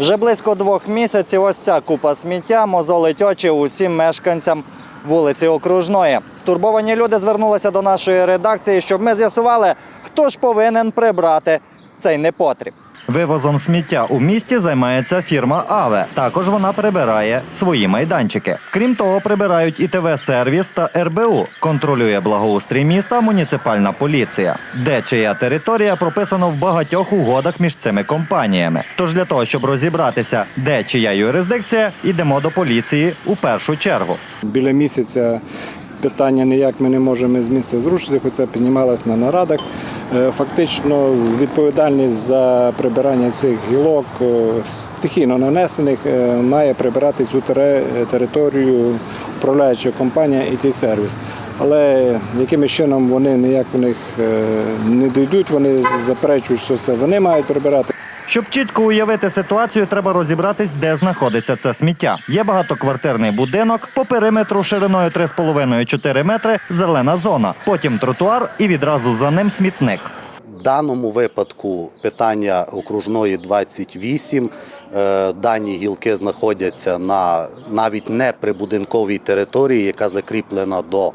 Вже близько двох місяців ось ця купа сміття мозолить очі усім мешканцям вулиці Окружної. Стурбовані люди звернулися до нашої редакції, щоб ми з'ясували, хто ж повинен прибрати цей непотріб. Вивозом сміття у місті займається фірма Аве. Також вона прибирає свої майданчики. Крім того, прибирають і ТВ-сервіс та РБУ. Контролює благоустрій міста муніципальна поліція. Де чия територія прописано в багатьох угодах між цими компаніями. Тож для того, щоб розібратися, де чия юрисдикція, йдемо до поліції у першу чергу. Біля місяця питання ніяк ми не можемо з місця зрушити, хоча піднімалось на нарадах. Е, Фактично відповідальність за прибирання цих гілок е, стихійно нанесених е, має прибирати цю територію управляюча компанія і сервіс. Але якимось чином вони ніяк у них не дійдуть, вони заперечують, що це вони мають прибирати. Щоб чітко уявити ситуацію, треба розібратись, де знаходиться це сміття. Є багатоквартирний будинок, по периметру шириною 3,5-4 метри зелена зона, потім тротуар і відразу за ним смітник. Даному випадку питання окружної 28. Е, Дані гілки знаходяться на навіть не прибудинковій території, яка закріплена до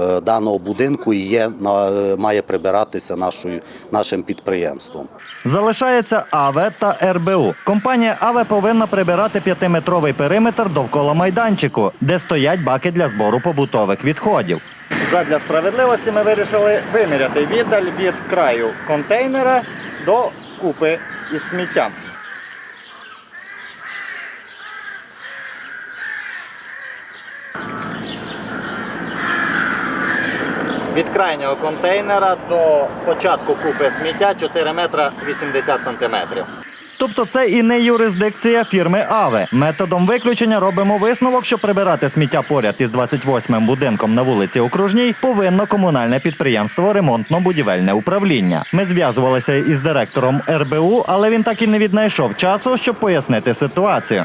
е, даного будинку і є, е, має прибиратися нашою, нашим підприємством. Залишається АВЕ та РБУ. Компанія АВЕ повинна прибирати п'ятиметровий периметр довкола майданчику, де стоять баки для збору побутових відходів. Задля справедливості ми вирішили виміряти віддаль від краю контейнера до купи із сміттям. Від крайнього контейнера до початку купи сміття 4 метра 80 сантиметрів. Тобто це і не юрисдикція фірми Аве. Методом виключення робимо висновок, що прибирати сміття поряд із 28-м будинком на вулиці Окружній повинно комунальне підприємство ремонтно-будівельне управління. Ми зв'язувалися із директором РБУ, але він так і не віднайшов часу, щоб пояснити ситуацію.